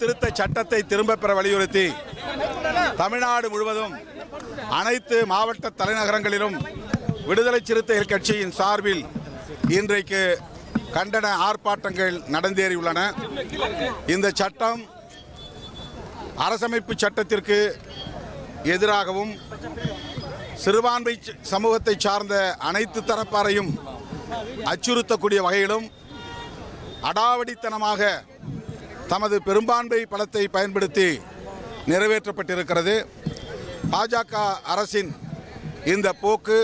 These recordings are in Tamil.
திருத்த சட்டத்தை திரும்ப பெற வலியுறுத்தி தமிழ்நாடு முழுவதும் அனைத்து மாவட்ட தலைநகரங்களிலும் விடுதலை சிறுத்தைகள் கட்சியின் சார்பில் இன்றைக்கு கண்டன ஆர்ப்பாட்டங்கள் நடந்தேறியுள்ளன. இந்த சட்டம் அரசமைப்பு சட்டத்திற்கு எதிராகவும் சிறுபான்மை சமூகத்தை சார்ந்த அனைத்து தரப்பாரையும் அச்சுறுத்தக்கூடிய வகையிலும் அடாவடித்தனமாக தமது பெரும்பான்மை பலத்தை பயன்படுத்தி நிறைவேற்றப்பட்டிருக்கிறது. பாஜக அரசின் இந்த போக்கு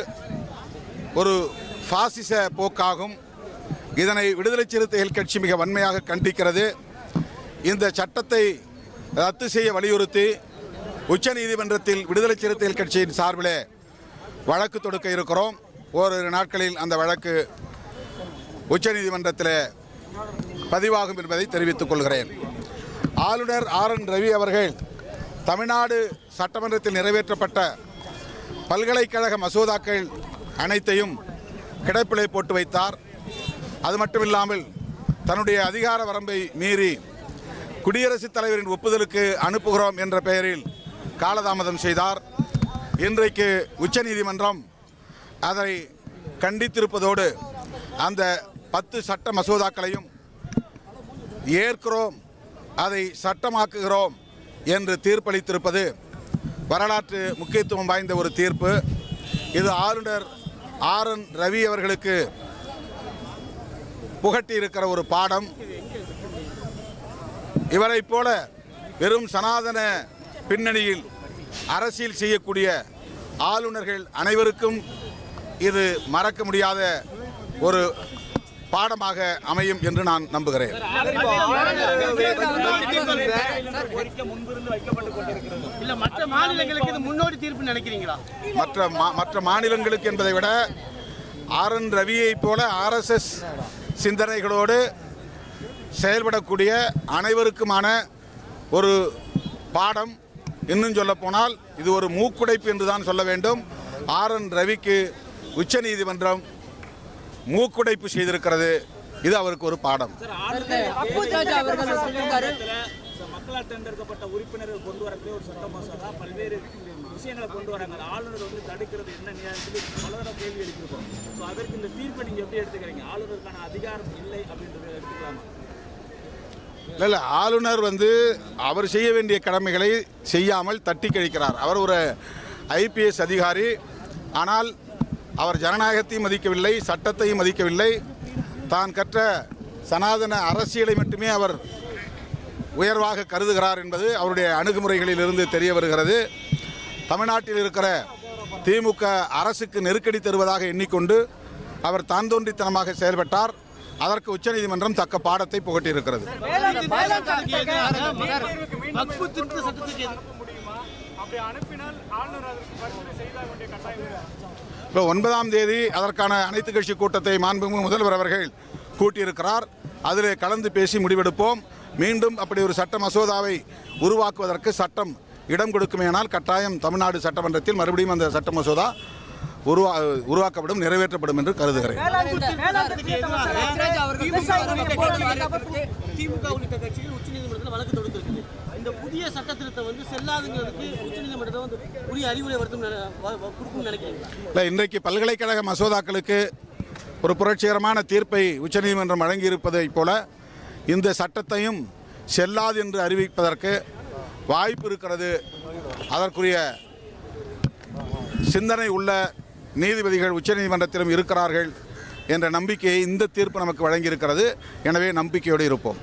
ஒரு பாசிச போக்காகும். இதனை விடுதலை சிறுத்தைகள் கட்சி மிக வன்மையாக கண்டிக்கிறது. இந்த சட்டத்தை ரத்து செய்ய வலியுறுத்தி உச்சநீதிமன்றத்தில் விடுதலை சிறுத்தைகள் கட்சியின் சார்பில் வழக்கு தொடுக்க இருக்கிறோம். ஓரிரு நாட்களில் அந்த வழக்கு உச்சநீதிமன்றத்தில் பதிவாகும் என்பதை தெரிவித்துக் கொள்கிறேன். ஆளுநர் ஆர் என் ரவி அவர்கள் தமிழ்நாடு சட்டமன்றத்தில் நிறைவேற்றப்பட்ட பல்கலைக்கழக மசோதாக்கள் அனைத்தையும் கிடைப்பிலை போட்டு வைத்தார். அது மட்டுமில்லாமல் தன்னுடைய அதிகார வரம்பை மீறி குடியரசுத் தலைவரின் ஒப்புதலுக்கு அனுப்புகிறோம் என்ற பெயரில் காலதாமதம் செய்தார். இன்றைக்கு உச்சநீதிமன்றம் அதை கண்டித்திருப்பதோடு அந்த பத்து சட்ட மசோதாக்களையும் ஏற்கிறோம். அதை சட்டமாக்குகிறோம் என்று தீர்ப்பளித்திருப்பது வரலாற்று முக்கியத்துவம் வாய்ந்த ஒரு தீர்ப்பு. இது ஆளுநர் ஆர். என். ரவி அவர்களுக்கு புகட்டி இருக்கிற ஒரு பாடம். இவரைப் போல வெறும் சனாதன பின்னணியில் அரசியல் செய்யக்கூடிய ஆளுநர்கள் அனைவருக்கும் இது மறக்க முடியாத ஒரு பாடமாக அமையும் என்று நான் நம்புகிறேன். மற்ற மாநிலங்களுக்கு மற்ற மா- மற்ற மாநிலங்களுக்கு என்பதை விட ஆர் என் ரவியைப் போல ஆர்எஸ்எஸ் சிந்தனைகளோடு செயல்படக்கூடிய அனைவருக்குமான ஒரு பாடம். இன்னும் சொல்ல போனால் இது ஒரு மூக்குடைப்பு என்று தான் சொல்ல வேண்டும். ஆர் என் ரவிக்கு உச்சநீதிமன்றம் மூக்குடைப்பு செய்திருக்கிறது. இது அவருக்கு ஒரு பாடம். மக்களால் தேர்ந்தெடுக்கப்பட்ட உறுப்பினர்கள் கொண்டு வரக்கூடிய ஒரு சட்ட மசோதா பல்வேறு விஷயங்களை கொண்டு வராங்க. அதை ஆளுநர் வந்து தடுக்கிறது என்ன நியாயம் சொல்லி பல தடவை கேள்வி எழுப்பியிருக்கோம். ஸோ அதற்கு இந்த தீர்ப்பை நீங்கள் எப்படி எடுத்துக்கிறீங்க? ஆளுநருக்கான அதிகாரம் இல்லை அப்படின்றத எடுத்துக்கலாமா? இல்லை இல்லை. ஆளுநர் வந்து அவர் செய்ய வேண்டிய கடமைகளை செய்யாமல் தட்டி கழிக்கிறார். அவர் ஒரு ஐபிஎஸ் அதிகாரி. ஆனால் அவர் ஜனநாயகத்தையும் மதிக்கவில்லை சட்டத்தையும் மதிக்கவில்லை. தான் கற்ற சனாதன அரசியலை மட்டுமே அவர் உயர்வாக கருதுகிறார் என்பது அவருடைய அணுகுமுறைகளில் இருந்து தெரிய வருகிறது. தமிழ்நாட்டில் இருக்கிற திமுக அரசுக்கு நெருக்கடி தருவதாக எண்ணிக்கொண்டு அவர் தான் தோன்றித்தனமாக செயல்பட்டார். அதற்கு உச்சநீதிமன்றம் தக்க பாடத்தை புகட்டியிருக்கிறது. இப்போ ஒன்பதாம் தேதி அதற்கான அனைத்து கட்சி கூட்டத்தை மாண்புமிகு முதல்வர் அவர்கள் கூட்டியிருக்கிறார். அதில் கலந்து பேசி முடிவெடுப்போம். மீண்டும் அப்படி ஒரு சட்ட மசோதாவை உருவாக்குவதற்கு சட்டம் இடம் கொடுக்குமேனால் கட்டாயம் தமிழ்நாடு சட்டமன்றத்தில் மறுபடியும் அந்த சட்ட மசோதா உருவா உருவாக்கப்படும் நிறைவேற்றப்படும் என்று கருதுகிறேன். திமுக உள்ளிட்ட கட்சிகள் உச்சநீதிமன்றத்தில் வழக்கு இந்த புதிய சட்ட திருத்தம் வந்து செல்லாதுங்கிறதுக்கு உச்சநீதிமன்றத்தை வந்து உரிய அறிவுரை வருத்தம் கொடுக்கும்னு நினைக்கிறீங்களா? இல்லை இன்றைக்கு பல்கலைக்கழக மசோதாக்களுக்கு ஒரு புரட்சிகரமான தீர்ப்பை உச்சநீதிமன்றம் வழங்கியிருப்பதைப் போல இந்த சட்டத்தையும் செல்லாது என்று அறிவிப்பதற்கு வாய்ப்பு இருக்கிறது. அதற்குரிய சிந்தனை உள்ள நீதிபதிகள் உச்சநீதிமன்றத்திலும் இருக்கிறார்கள் என்ற நம்பிக்கையை இந்த தீர்ப்பு நமக்கு வழங்கியிருக்கிறது. எனவே நம்பிக்கையோடு இருப்போம்.